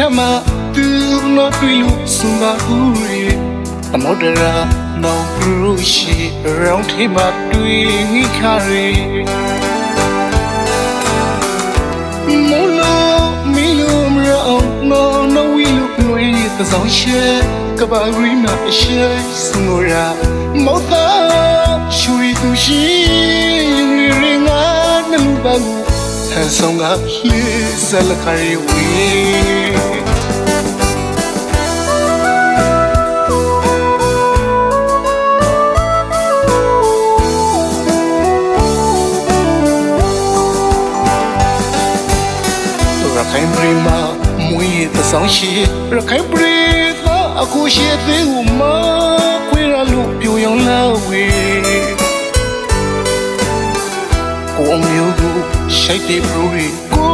ထမသူနော်တွေ့လို့စွန်ပါဦးရေအမောဒရာနောင်ပရုရှိရောင်းထေးမတွေ့ခါရေမိုးလို့မီလို့မရောနော်နော်ဝီလို့နှွေးသဆောင်ရှဲကဘာရီနာရှဲစငိုရာမောသာရှူရီသူရှိ ဟန်ဆောင်ကလေးစလခရီဝီ ရှိုက်တဲ့ပရိုရီကို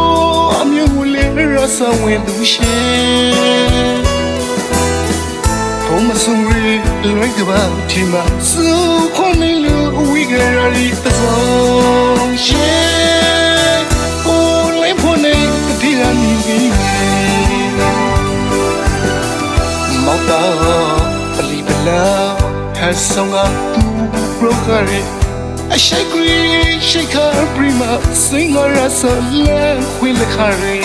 အမျိုးကိုလည်းရဆန်ဝင်သူရှိဘုံမဆုံရီလွိုက်ကပါဒီမှာစုခွန်မီလူဝီဂရရီသဆောင်ရှိ Oh, le pone tira mi vida. Mauta pali bala has songa tu brokare. A shakri shaka prima singer rasa le will khare.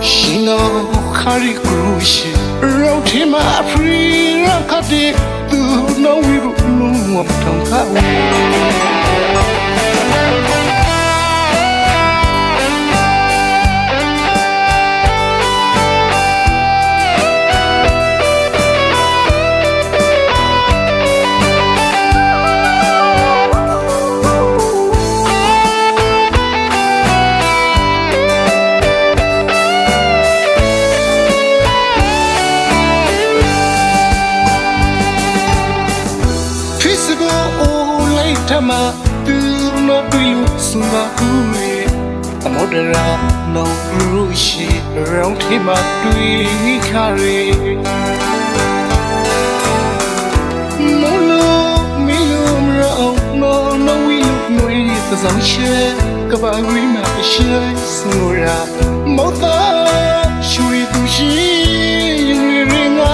Shino khari krushi wrote him a free rakati tu no we lu wam tong ka. Physical Kama turno bilu sunga kue Amodera no rushi Rong tema tui kare Molo milu mrao no no wilu nui Ta zang she Kaba gui ma she Sungura Mota Shui tu shi Yuri ringa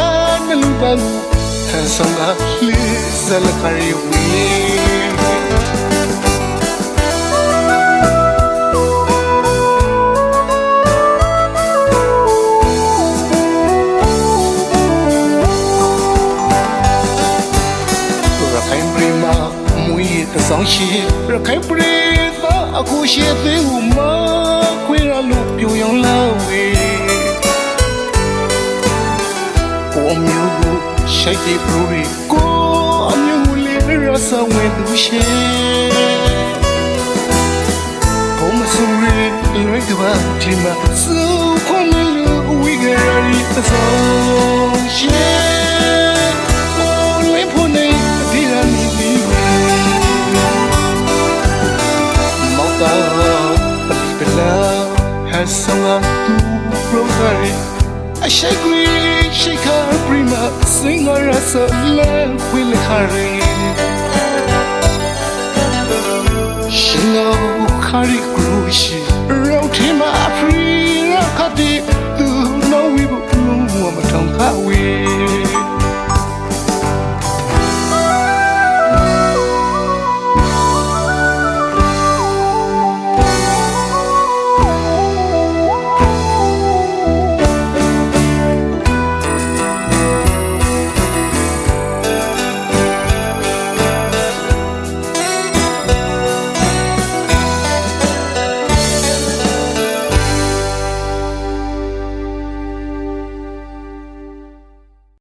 Nalu balu Tansanga Lisa la kare wii ဆောင်ရှိရခိုင်ပြည်သားအခုရှိသေးဦးမခွေရလို့ပြိုရောင်လာဝေးကိုအမျိုးကိုရှိုက်တဲ့ပရိုရီကိုအမျိုးကိုလေရဆန်ဝင်သူရှိဘုံမဆူရီလွိုက်ကပါဒီမှာစူခွန်လူဝီဂရီသဆောင်ရှိ se left will hurry. Shino kari grushi